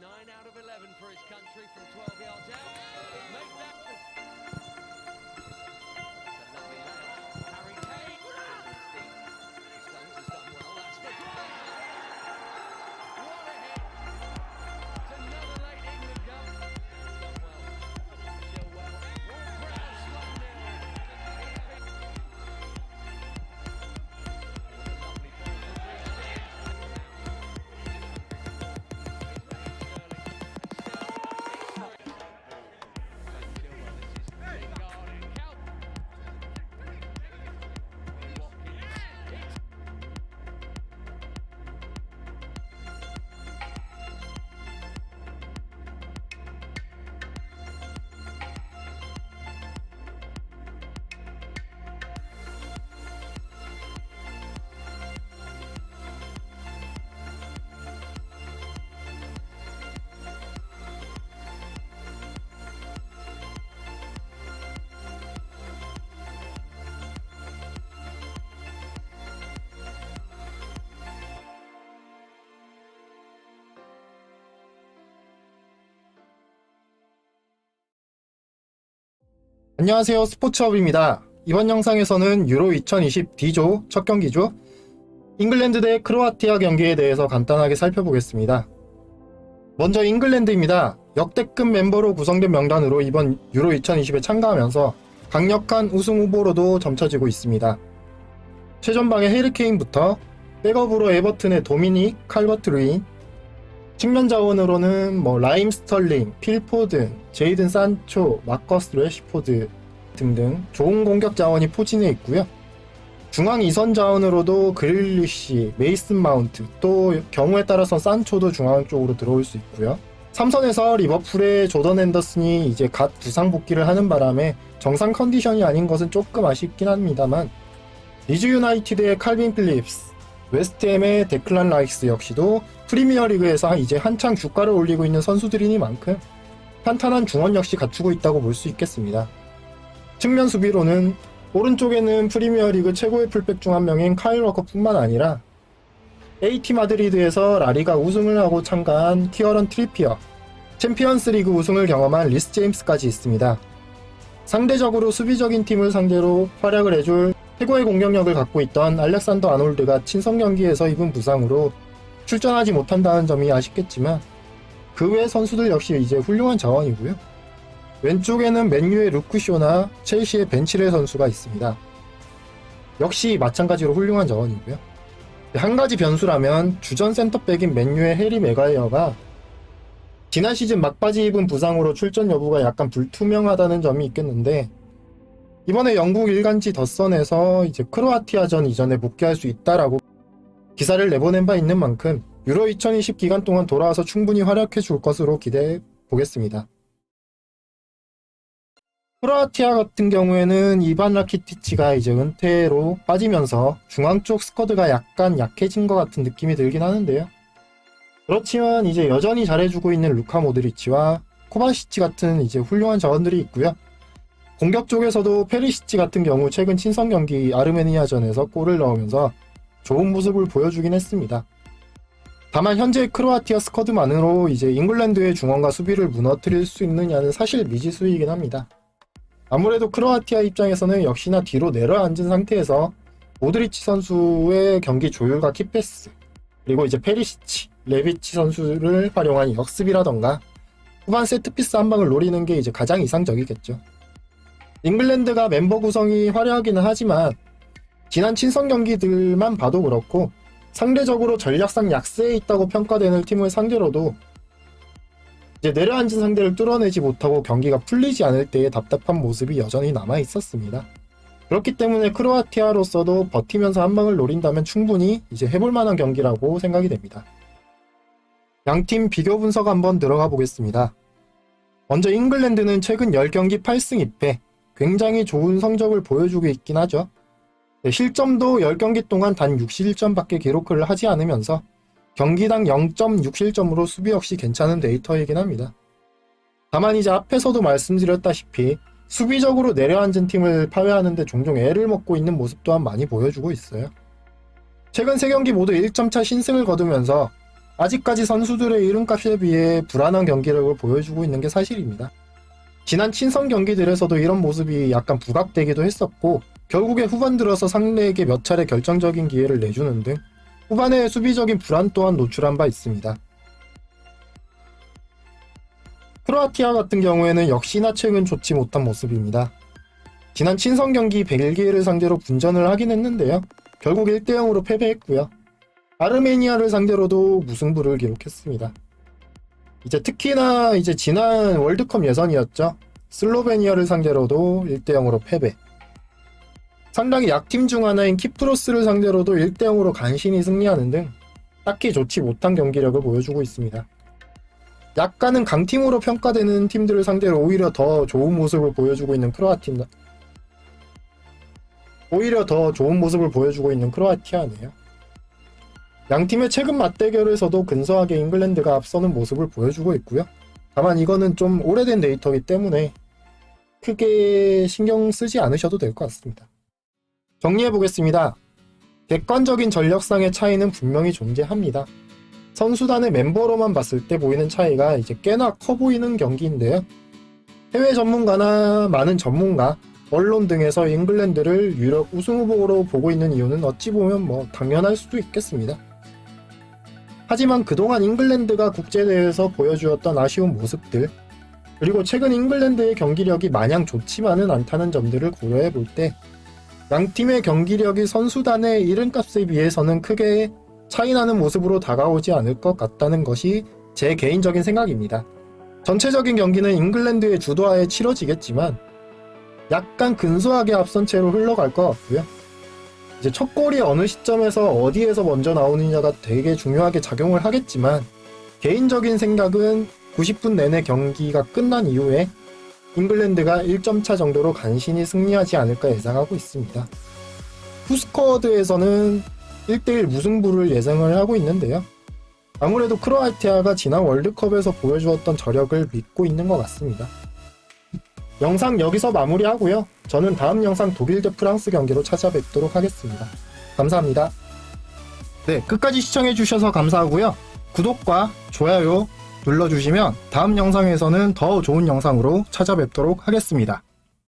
Nine out of 11 for his country from 12 yards out. Make that. 안녕하세요 스포츠업입니다. 이번 영상에서는 유로 2020 D조 첫 경기죠. 잉글랜드 대 크로아티아 경기에 대해서 간단하게 살펴보겠습니다. 먼저 잉글랜드입니다. 역대급 멤버로 구성된 명단으로 이번 유로 2020에 참가하면서 강력한 우승 후보로도 점쳐지고 있습니다. 최전방의 헤리케인부터 백업으로 에버튼의 도미닉, 칼버트 루인, 측면 자원으로는 뭐 라임 스털링, 필포든, 제이든 산초, 마커스 레시포드 등등 좋은 공격 자원이 포진해 있고요. 중앙 2선 자원으로도 그릴리시, 메이슨 마운트, 또 경우에 따라서 산초도 중앙 쪽으로 들어올 수 있고요. 3선에서 리버풀의 조던 앤더슨이 이제 갓 부상 복귀를 하는 바람에 정상 컨디션이 아닌 것은 조금 아쉽긴 합니다만 리즈 유나이티드의 칼빈 필립스, 웨스트햄의 데클란 라이스 역시도 프리미어리그에서 이제 한창 주가를 올리고 있는 선수들이니만큼 탄탄한 중원 역시 갖추고 있다고 볼 수 있겠습니다. 측면 수비로는 오른쪽에는 프리미어리그 최고의 풀백 중 한 명인 카일 워커뿐만 아니라 AT 마드리드에서 라리가 우승을 하고 참가한 키어런 트리피어, 챔피언스리그 우승을 경험한 리스 제임스까지 있습니다. 상대적으로 수비적인 팀을 상대로 활약을 해줄 최고의 공격력을 갖고 있던 알렉산더 아놀드가 친선 경기에서 입은 부상으로 출전하지 못한다는 점이 아쉽겠지만 그 외 선수들 역시 이제 훌륭한 자원이고요. 왼쪽에는 맨유의 루크쇼나 첼시의 벤치레 선수가 있습니다. 역시 마찬가지로 훌륭한 자원이고요. 한 가지 변수라면 주전 센터백인 맨유의 해리 메가이어가 지난 시즌 막바지 입은 부상으로 출전 여부가 약간 불투명하다는 점이 있겠는데 이번에 영국 일간지 더선에서 이제 크로아티아전 이전에 복귀할 수 있다라고 기사를 내보낸 바 있는 만큼 유로 2020 기간 동안 돌아와서 충분히 활약해 줄 것으로 기대해 보겠습니다. 크로아티아 같은 경우에는 이반 라키티치가 이제 은퇴로 빠지면서 중앙 쪽 스쿼드가 약간 약해진 것 같은 느낌이 들긴 하는데요. 그렇지만 이제 여전히 잘해주고 있는 루카 모드리치와 코바시치 같은 이제 훌륭한 자원들이 있고요. 공격 쪽에서도 페리시치 같은 경우 최근 친선 경기 아르메니아전에서 골을 넣으면서 좋은 모습을 보여주긴 했습니다. 다만 현재 크로아티아 스쿼드만으로 이제 잉글랜드의 중원과 수비를 무너뜨릴 수 있느냐는 사실 미지수이긴 합니다. 아무래도 크로아티아 입장에서는 역시나 뒤로 내려앉은 상태에서 모드리치 선수의 경기 조율과 키패스 그리고 이제 페리시치, 레비치 선수를 활용한 역습이라던가 후반 세트피스 한 방을 노리는 게 이제 가장 이상적이겠죠. 잉글랜드가 멤버 구성이 화려하기는 하지만 지난 친선 경기들만 봐도 그렇고 상대적으로 전략상 약세에 있다고 평가되는 팀을 상대로도 이제 내려앉은 상대를 뚫어내지 못하고 경기가 풀리지 않을 때의 답답한 모습이 여전히 남아 있었습니다. 그렇기 때문에 크로아티아로서도 버티면서 한 방을 노린다면 충분히 이제 해볼 만한 경기라고 생각이 됩니다. 양팀 비교 분석 한번 들어가 보겠습니다. 먼저 잉글랜드는 최근 10경기 8승 2패, 굉장히 좋은 성적을 보여주고 있긴 하죠. 네, 실점도 10경기 동안 단 61점밖에 기록을 하지 않으면서 경기당 0.6실점으로 수비 역시 괜찮은 데이터이긴 합니다. 다만 이제 앞에서도 말씀드렸다시피 수비적으로 내려앉은 팀을 파괴하는데 종종 애를 먹고 있는 모습 또한 많이 보여주고 있어요. 최근 3경기 모두 1점차 신승을 거두면서 아직까지 선수들의 이름값에 비해 불안한 경기력을 보여주고 있는 게 사실입니다. 지난 친선 경기들에서도 이런 모습이 약간 부각되기도 했었고 결국에 후반 들어서 상대에게 몇 차례 결정적인 기회를 내주는 등 후반에 수비적인 불안 또한 노출한 바 있습니다. 크로아티아 같은 경우에는 역시나 최근 좋지 못한 모습입니다. 지난 친선 경기 벨기에를 상대로 분전을 하긴 했는데요. 결국 1대0으로 패배했고요. 아르메니아를 상대로도 무승부를 기록했습니다. 이제 특히나 이제 지난 월드컵 예선이었죠. 슬로베니아를 상대로도 1대0으로 패배. 상당히 약팀 중 하나인 키프로스를 상대로도 1대0으로 간신히 승리하는 등 딱히 좋지 못한 경기력을 보여주고 있습니다. 약간은 강팀으로 평가되는 팀들을 상대로 오히려 더 좋은 모습을 보여주고 있는 크로아티아 오히려 더 좋은 모습을 보여주고 있는 크로아티아네요. 양 팀의 최근 맞대결에서도 근소하게 잉글랜드가 앞서는 모습을 보여주고 있고요. 다만 이거는 좀 오래된 데이터이기 때문에 크게 신경 쓰지 않으셔도 될 것 같습니다. 정리해 보겠습니다. 객관적인 전력상의 차이는 분명히 존재합니다. 선수단의 멤버로만 봤을 때 보이는 차이가 이제 꽤나 커 보이는 경기인데요. 해외 전문가나 많은 전문가, 언론 등에서 잉글랜드를 유럽 우승 후보로 보고 있는 이유는 어찌 보면 뭐 당연할 수도 있겠습니다. 하지만 그동안 잉글랜드가 국제대회에서 보여주었던 아쉬운 모습들, 그리고 최근 잉글랜드의 경기력이 마냥 좋지만은 않다는 점들을 고려해 볼 때, 양팀의 경기력이 선수단의 이름값에 비해서는 크게 차이나는 모습으로 다가오지 않을 것 같다는 것이 제 개인적인 생각입니다. 전체적인 경기는 잉글랜드의 주도하에 치러지겠지만, 약간 근소하게 앞선 채로 흘러갈 것 같고요. 이제 첫 골이 어느 시점에서 어디에서 먼저 나오느냐가 되게 중요하게 작용을 하겠지만 개인적인 생각은 90분 내내 경기가 끝난 이후에 잉글랜드가 1점 차 정도로 간신히 승리하지 않을까 예상하고 있습니다. 후스커드에서는 1대1 무승부를 예상을 하고 있는데요. 아무래도 크로아티아가 지난 월드컵에서 보여주었던 저력을 믿고 있는 것 같습니다. 영상 여기서 마무리하고요. 저는 다음 영상 독일 대 프랑스 경기로 찾아뵙도록 하겠습니다. 감사합니다. 네, 끝까지 시청해주셔서 감사하고요. 구독과 좋아요 눌러주시면 다음 영상에서는 더 좋은 영상으로 찾아뵙도록 하겠습니다.